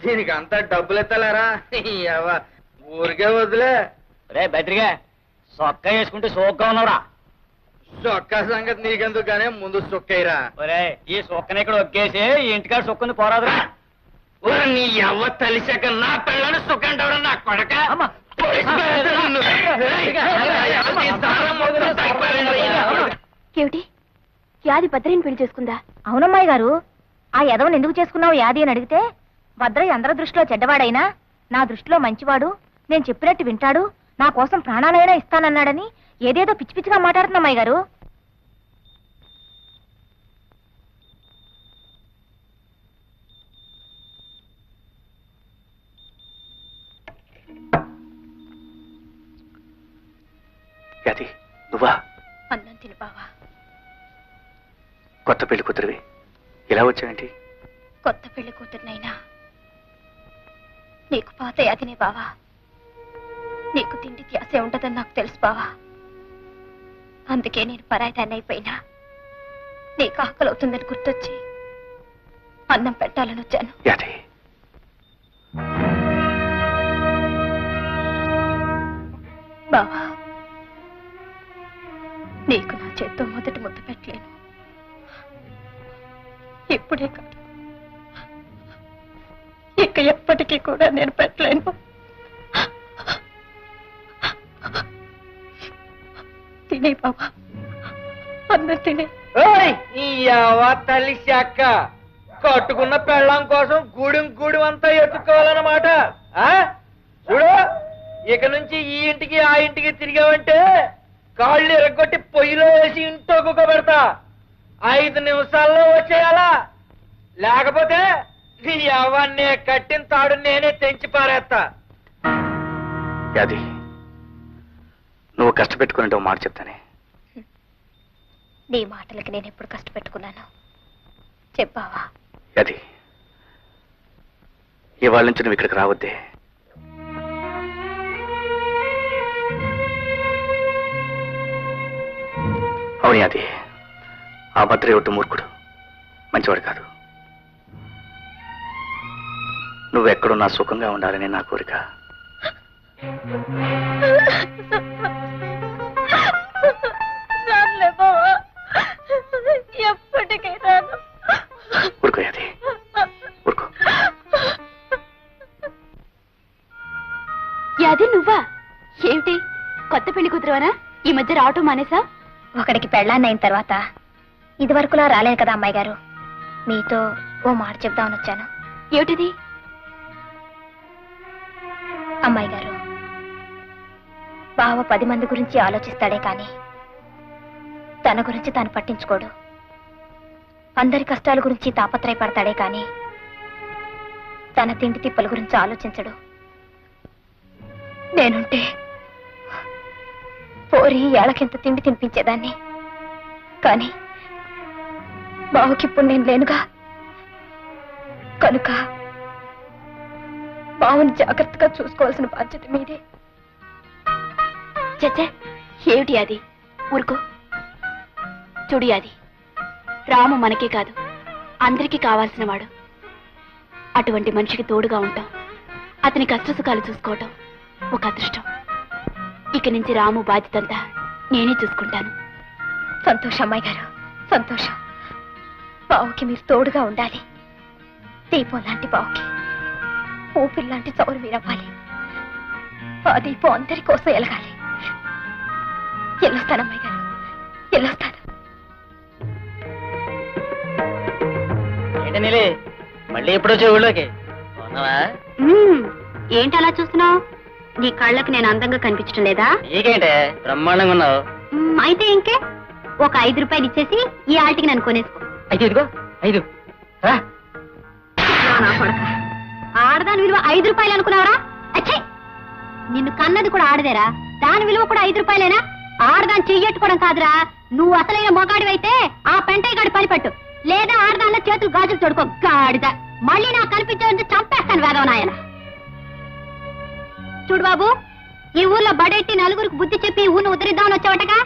దీనికి అంతా డబ్బులు ఎత్తలేరా ఊరికే వదిలే. రే బెటరిగా సొక్క వేసుకుంటే సోక్గా ఉన్నావురా. చొక్కా సంగతి నీకెందుకు కానీ ముందు చొక్కైరా ఒరే ఈ సొక్కని ఇక్కడ ఒక్కేసి ఈ ఇంటికాడ సొక్కుంది పోరాదురా. ఊరు నీ ఎవ్వ తలిశాక నా పిల్లని సుఖంటావు నా కొడక. ఏమిటి? యాది భద్రని పెళ్ళి చేసుకుందా? అవునమ్మాయి గారు ఆ యదవని ఎందుకు చేసుకున్నావు యాది అని అడిగితే భద్రయ్య అందరి దృష్టిలో చెడ్డవాడైనా? నా దృష్టిలో మంచివాడు? నేను చెప్పినట్టు వింటాడు? నా కోసం ప్రాణాలైనా ఇస్తానన్నాడని ఏదేదో పిచ్చి పిచ్చిగా మాట్లాడుతున్నా అమ్మాయి గారు. అది నువ్వా? అన్నం తిని బావా. కొత్త పెళ్ళి కూతురివి. ఇలా వచ్చావేంటి? కొత్త పెళ్ళి కూతుర్నైనా. నీకు పాత యాదినే బావా. నీకు తిండి ధ్యాసే ఉండదని నాకు తెలుసు బావా. అందుకే నేను పరాయిదాన్ని అయిపోయినా నీకు ఆకలి అవుతుందని గుర్తొచ్చి అన్నం పెట్టాలని వచ్చాను. యాది. బావా నీకు నా చేత్తో మొదటి ముద్ద పెట్టలేను. ఇప్పుడే కాదు. ఎప్పటికీ కూడా నేను పెట్టలేను. తినే బాబా. అందరు తినే. ఓయ్ కట్టుకున్న పెళ్ళం కోసం గూడెం గూడెం అంతా ఎత్తుకోవాలన్నమాట ఆ? చూడు ఇక నుంచి ఈ ఇంటికి ఆ ఇంటికి తిరిగావంటే కాళ్ళు ఎరగొట్టి పొయ్యిలో వేసి ఇంట్లో కుక్కబెడతా. ఐదు నిమిషాల్లో వచ్చేయాలా? లేకపోతే నీ ఎవన్నే కట్టిన తాడు నేనే తెంచి పారేస్తా యాది నువ్వు కష్టపెట్టుకుని ఒక మాట చెప్తానే. నీ మాటలకి నేను ఎప్పుడు కష్టపెట్టుకున్నాను? చెప్పావా? యాది ఇవాళ నుంచి నువ్వు ఇక్కడికి రావద్దే. అవును యాది ఆ భద్ర ఒట్టు మూర్ఖుడు. మంచివాడు కాదు. నువ్వెక్కడున్నా సుఖంగా ఉండాలని నా కోరిక. ఊరుకో యాది. యాది నువ్వా? ఏమిటి? కొత్త పెళ్ళి కుదిరవనా ఈ మధ్య రావటం మానేసా? ఒకడికి పెళ్ళాన్నైన తర్వాత ఇదివరకులా రాలేదు కదా అమ్మాయి గారు మీతో ఓ మాట చెప్దామని వచ్చాను. ఏమిటిది? అమ్మాయి గారు. బావ పది మంది గురించి ఆలోచిస్తాడే కానీ తన గురించి తాను పట్టించుకోడు. అందరి కష్టాల గురించి తాపత్రయపడతాడే కానీ తన తిండి తిప్పల గురించి ఆలోచించడు. నేనుంటే పోరి ఏళ్ళకింత తిండి తినిపించేదాన్ని. కానీ బావుకిప్పుడు నేను లేనుగా కనుక బావుని జాగ్రత్తగా చూసుకోవాల్సిన బాధ్యత మీదే. చచ్చే ఏమిటి అది? ఊరుకో. చూడు అది రాము మనకే కాదు అందరికీ కావాల్సిన వాడు. అటువంటి మనిషికి తోడుగా ఉంటాం. అతని కష్టసుఖాలు చూసుకోవటం ఒక అదృష్టం. ఇక నుంచి రాము బాధ్యతంతా నేనే చూసుకుంటాను. సంతోషం అమ్మాయి గారు. సంతోషం. బావుకి మీరు తోడుగా ఉండాలి. దీపం లాంటి బావుకి. ఊపిరి లాంటి చౌరు మీరవ్వాలి. ఆ దీపం అందరి కోసం ఎలగాలి. వెళ్ళొస్తాను అమ్మాయి గారు. వెళ్ళొస్తాను ఏంటి నీలి? మళ్ళీ ఎప్పుడు వచ్చే ఊళ్ళోకి? ఉన్నావా ఏంటి అలా చూస్తున్నావు? నీ కళ్ళకి నేను అందంగా కనిపించడం లేదా? నీకేంటే? బ్రహ్మాండంగా ఉన్నావు. మ్మ్, అయితే ఇంకే. ఒక ఐదు రూపాయలు ఇచ్చేసి ఈ ఆటికి నన్ను కొనేసుకో. ఐదు ఇదిగో ఐదు. రా. నా కొడక. ఆడదాని విలువ ఐదు రూపాయలు అనుకున్నావరా? అచ్చే! నిన్ను కన్నది కూడా ఆడదేరా. దాని విలువ కూడా ఐదు రూపాయలేనా? ఆడదాని చెయ్యట్టుకోవడం కాదురా. నువ్వు అసలైన మొగాడివైతే ఆ పెంటయ్య గడి పనిపట్టు లేదా ఆడదానిలో చేతులు గాజులు తొడుకో గాడిద. మళ్ళీ నాకు కనిపించే చంపేస్తాను వేదవ నాయన చూడు బాబు ఈ ఊర్లో బడెట్టి నలుగురికి బుద్ధి చెప్పి ఊను ఉద్ధరిద్దామని వచ్చావటగా?